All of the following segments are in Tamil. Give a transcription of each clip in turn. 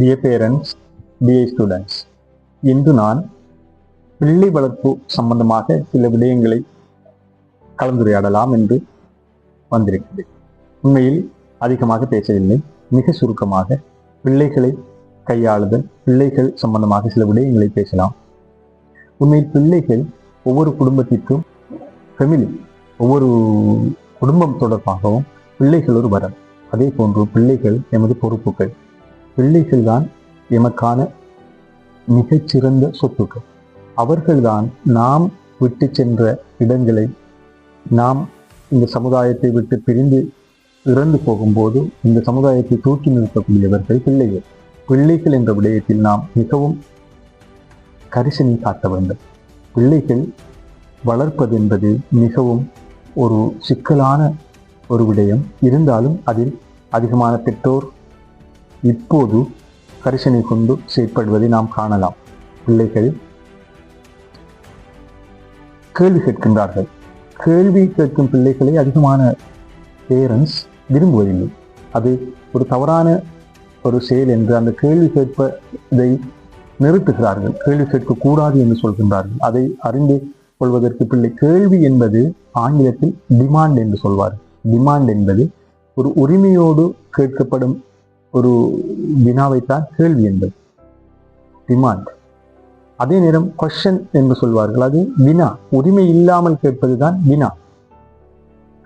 டியர் பேரண்ட்ஸ் டியர் ஸ்டூடெண்ட்ஸ் இன்று நான் பிள்ளை வளர்ப்பு சம்பந்தமாக சில விடயங்களை கலந்துரையாடலாம் என்று வந்திருக்கிறேன் உண்மையில் அதிகமாக பேசவில்லை. மிக சுருக்கமாக பிள்ளைகளை கையாளுதல் பிள்ளைகள் சம்பந்தமாக சில விடயங்களை பேசலாம். உண்மையில் பிள்ளைகள் ஒவ்வொரு குடும்பத்திற்கும் ஃபெமிலி ஒவ்வொரு குடும்பம் தொடர்பாகவும் பிள்ளைகள் ஒரு வரம். அதே போன்று பிள்ளைகள் எமது பொறுப்புகள். பிள்ளைகள் தான் எமக்கான மிகச்சிறந்த சொத்துக்கள். அவர்கள்தான் நாம் விட்டு சென்ற இடங்களை நாம் இந்த சமுதாயத்தை விட்டு பிரிந்து இறந்து போகும்போது இந்த சமுதாயத்தை தூக்கி நிறுத்தக்கூடியவர்கள் பிள்ளைகள். பிள்ளைகள் என்ற விடயத்தில் நாம் மிகவும் கரிசனை காட்ட வேண்டும். பிள்ளைகள் வளர்ப்பது என்பது மிகவும் ஒரு சிக்கலான ஒரு விடயம். இருந்தாலும் அதில் அதிகமான பெற்றோர் இப்போது கரிசனை கொண்டு செயற்படுவதை நாம் காணலாம். பிள்ளைகள் கேள்வி கேட்கின்றார்கள். கேள்வி கேட்கும் பிள்ளைகளை அதிகமான பேரண்ட்ஸ் விரும்புவதில்லை. அது ஒரு தவறான ஒரு செயல் என்று அந்த கேள்வி கேட்பதை நிறுத்துகிறார்கள். கேள்வி கேட்கக்கூடாது என்று சொல்கின்றார்கள். அதை அறிந்து கொள்வதற்கு பிள்ளை கேள்வி என்பது ஆங்கிலத்தில் டிமாண்ட் என்று சொல்வார் டிமாண்ட் என்பது ஒரு உரிமையோடு கேட்கப்படும் ஒரு வினாவைத்தான் கேள்வி என்பது. டிமாண்ட் அதே நேரம் கொஷன் என்று சொல்வார்கள். அது வினா. உரிமை இல்லாமல் கேட்பதுதான் வினா.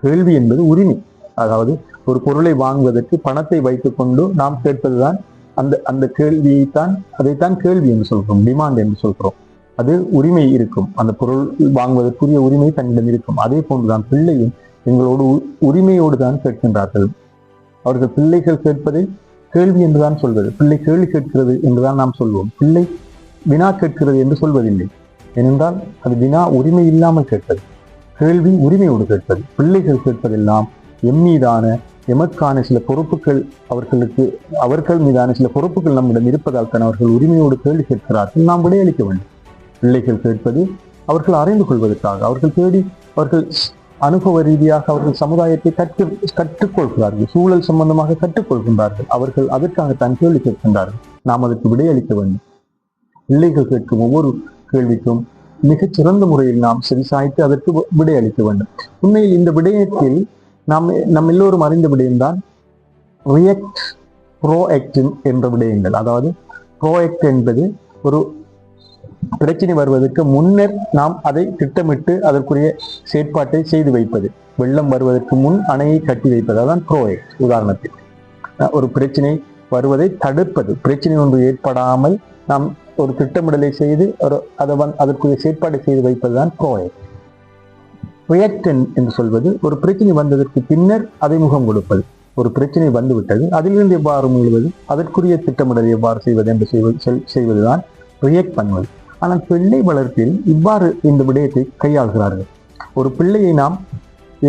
கேள்வி என்பது உரிமை. அதாவது ஒரு பொருளை வாங்குவதற்கு பணத்தை வைத்துக்கொண்டு நாம் கேட்பதுதான் அந்த அந்த கேள்வியைத்தான் அதைத்தான் கேள்வி என்று சொல்கிறோம். டிமாண்ட் என்று சொல்கிறோம். அது உரிமை இருக்கும். அந்த பொருள் வாங்குவதற்குரிய உரிமை தன்னிடம் இருக்கும். அதே போன்றுதான் பிள்ளையும் எங்களோடு உ- உரிமையோடு தான் கேட்கின்றார்கள். அவர்கள் பிள்ளைகள் கேட்பதை கேள்வி என்றுதான் சொல்வது. பிள்ளை கேள்வி கேட்கிறது என்றுதான் நாம் சொல்வோம். பிள்ளை வினா கேட்கிறது என்று சொல்வதில்லை. ஏனென்றால் அது வினா உரிமை இல்லாமல் கேட்பது. கேள்வி உரிமையோடு கேட்பது. பிள்ளைகள் கேட்பதெல்லாம் எம் மீதான எமக்கான சில பொறுப்புகள் அவர்களுக்கு அவர்கள் மீதான சில பொறுப்புகள் நம்மிடம் இருப்பதால் தான் அவர்கள் உரிமையோடு கேள்வி கேட்கிறார்கள். நாம் விடையளிக்க வேண்டும். பிள்ளைகள் கேட்பது அவர்கள் அறிந்து கொள்வதற்காக அவர்கள் தேடி அவர்கள் அனுபவ ரீதியாக அவர்கள் சமுதாயத்தை கற்று கற்றுக்கொள்கிறார்கள் சூழல் சம்பந்தமாக கற்றுக்கொள்கின்றார்கள். அவர்கள் அதற்காகத்தான் கேள்வி கேட்கின்றார்கள். நாம் அதற்கு விடையளிக்க வேண்டும். பிள்ளைகள் கேட்கும் ஒவ்வொரு கேள்விக்கும் மிகச் சிறந்த முறையில் நாம் செவிசாய்த்து அதற்கு விடையளிக்க வேண்டும். உண்மையில் இந்த விடயத்தில் நாம் நம் எல்லோரும் அறிந்த விடயம்தான் ரியாக்ட் ப்ரோஆக்ட் என்ற விடயங்கள். அதாவது ப்ரோஆக்ட் என்பது ஒரு பிரச்சனை வருவதற்கு முன்னர் நாம் அதை திட்டமிட்டு அதற்குரிய செயற்பாட்டை செய்து வைப்பது. வெள்ளம் வருவதற்கு முன் அணையை கட்டி வைப்பது. அதான் ப்ரோஎக்ட் உதாரணத்துக்கு. ஒரு பிரச்சனை வருவதை தடுப்பது. பிரச்சனை ஒன்று ஏற்படாமல் நாம் ஒரு திட்டமிடலை செய்து ஒரு அதை வந் அதற்குரிய செயற்பாடு செய்து வைப்பதுதான் ப்ரோஎக்ட் ரியாக்டன் என்று சொல்வது ஒரு பிரச்சனை வந்ததற்கு பின்னர் அதை முகம் கொடுப்பது. ஒரு பிரச்சனை வந்துவிட்டது அதிலிருந்து எவ்வாறு முழுவது? அதற்குரிய திட்டமிடலை எவ்வாறு செய்வது என்று செய்வது செய்வதுதான் ரியாக்ட் பண்ணுவது. ஆனால் பிள்ளை வளர்ப்பில் இவ்வாறு இந்த விடயத்தை கையாள்கிறார்கள். ஒரு பிள்ளையை நாம்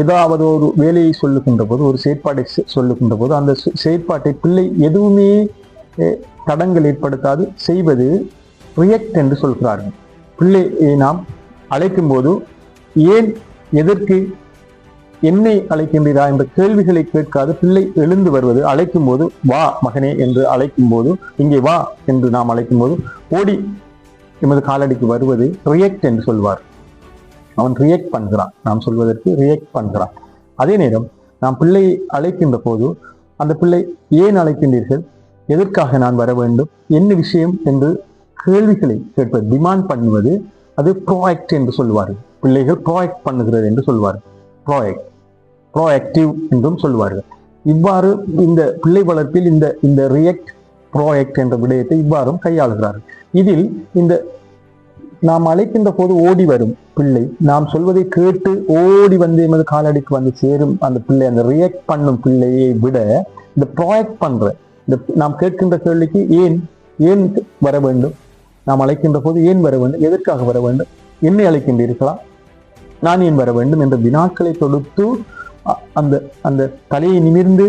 ஏதாவது ஒரு வேலையை சொல்லுகின்ற போது ஒரு செயற்பாட்டை சொல்லுகின்ற போது அந்த செயற்பாட்டை பிள்ளை எதுவுமே தடங்கள் ஏற்படுத்தாது செய்வது ரியாக்ட் என்று சொல்கிறார்கள். பிள்ளையை நாம் அழைக்கும் போது ஏன் எதற்கு என்னை அழைக்கின்றீரா என்ற கேள்விகளை கேட்காது பிள்ளை எழுந்து வருவது அழைக்கும் போது வா மகனே என்று அழைக்கும் போது இங்கே வா என்று நாம் அழைக்கும் போது ஓடி எமது காலடிக்கு வருவது ரியாக்ட் என்று சொல்வார். அவன் ரியாக்ட் பண்கிறான். நாம் சொல்வதற்கு ரியாக்ட் பண்கிறான். அதே நேரம் நாம் பிள்ளையை அழைக்கின்ற போது அந்த பிள்ளை ஏன் அழைக்கின்றீர்கள்? எதற்காக நான் வர வேண்டும்? என்ன விஷயம் என்று கேள்விகளை கேட்பது டிமாண்ட் பண்ணுவது அது ப்ரோஆக்ட் என்று சொல்வார். பிள்ளைகள் ப்ரோஆக்ட் பண்ணுகிறது என்று சொல்வார். ப்ரோஆக்ட் ப்ரோஆக்டிவ் என்றும் சொல்வார்கள். இவ்வாறு இந்த பிள்ளை வளர்ப்பில் இந்த இந்த ரியாக்ட் ப்ரோஆக்ட் என்ற விடயத்தை இவ்வாறும் கையாளுகிறார்கள். இதில் இந்த நாம் அழைக்கின்ற போது ஓடி வரும் பிள்ளை. நாம் சொல்வதை கேட்டு ஓடி வந்து எமது காலடிக்கு வந்து சேரும் அந்த பிள்ளை அந்த ரியாக்ட் பண்ணும் பிள்ளையை விட இந்த ப்ராஜெக்ட் பண்ற இந்த நாம் கேட்கின்ற கேள்விக்கு ஏன் ஏன் வர வேண்டும்? நாம் அழைக்கின்ற போது ஏன் வர வேண்டும்? எதற்காக வர வேண்டும்? என்னை அழைக்கின்றீர்களா? நான் ஏன் வர வேண்டும்? என்ற வினாக்களை தொடுத்து அந்த அந்த தலையை நிமிர்ந்து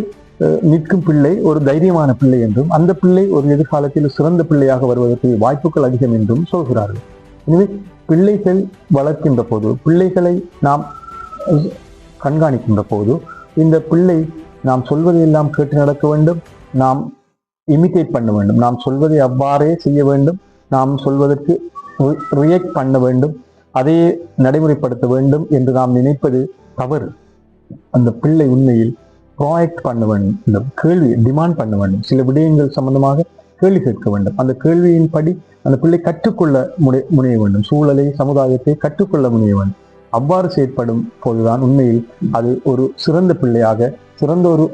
நிற்கும் பிள்ளை ஒரு தைரியமான பிள்ளை என்றும் அந்த பிள்ளை ஒரு எதிர்காலத்தில் சிறந்த பிள்ளையாக வருவதற்கு வாய்ப்புகள் அதிகம் என்றும் சொல்கிறார்கள். எனவே பிள்ளைகள் வளர்க்கின்ற போது பிள்ளைகளை நாம் கண்காணிக்கின்ற போது இந்த பிள்ளை நாம் சொல்வதையெல்லாம் கேட்டு நடக்க வேண்டும் நாம் இமிட்டேட் பண்ண வேண்டும் நாம் சொல்வதை அவ்வாறே செய்ய வேண்டும் நாம் சொல்வதற்கு ரியாக்ட் பண்ண வேண்டும் அதையே நடைமுறைப்படுத்த வேண்டும் என்று நாம் நினைப்பது தவறு. அந்த பிள்ளை உண்மையில் ப்ராஜெக்ட் பண்ண வேண்டும். இந்த கேள்வி டிமாண்ட் பண்ண வேண்டும். சில விடயங்கள் சம்பந்தமாக கேள்வி கேட்க வேண்டும். அந்த கேள்வியின் படி அந்த பிள்ளை கற்றுக்கொள்ள முனை முனைய வேண்டும். சூழலை சமுதாயத்தை கற்றுக்கொள்ள முனைய வேண்டும். அவ்வாறு செயற்படும் போதுதான் உண்மையில் அது ஒரு சிறந்த பிள்ளையாக சிறந்த ஒரு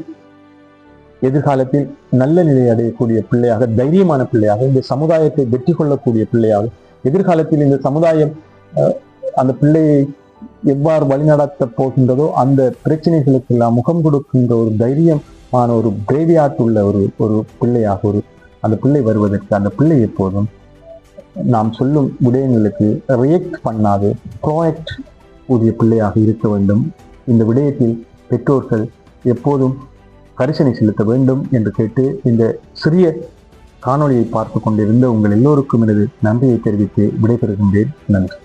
எதிர்காலத்தில் நல்ல நிலை அடையக்கூடிய பிள்ளையாக தைரியமான பிள்ளையாக இந்த சமுதாயத்தை வெற்றி கொள்ளக்கூடிய பிள்ளையாக எதிர்காலத்தில் இந்த சமுதாயம் அஹ், அந்த பிள்ளையை எவ்வாறு வழிநடத்த போகின்றதோ அந்த பிரச்சனைகளுக்கு எல்லாம் முகம் கொடுக்கின்ற ஒரு தைரியமான ஒரு பிரேவியாட் உள்ள ஒரு ஒரு பிள்ளையாக ஒரு அந்த பிள்ளை வருவதற்கு அந்த பிள்ளை எப்போதும் நாம் சொல்லும் விடயங்களுக்கு ரியாக்ட் பண்ணாது ப்ராஜெக்ட் கூடிய பிள்ளையாக இருக்க வேண்டும். இந்த விடயத்தில் பெற்றோர்கள் எப்போதும் கரிசனை செலுத்த வேண்டும் என்று கேட்டு இந்த சிறிய காணொளியை பார்த்து கொண்டிருந்த உங்கள் எல்லோருக்கும் எனது நன்றியை தெரிவித்து விடைபெறுகின்றேன். நன்றி.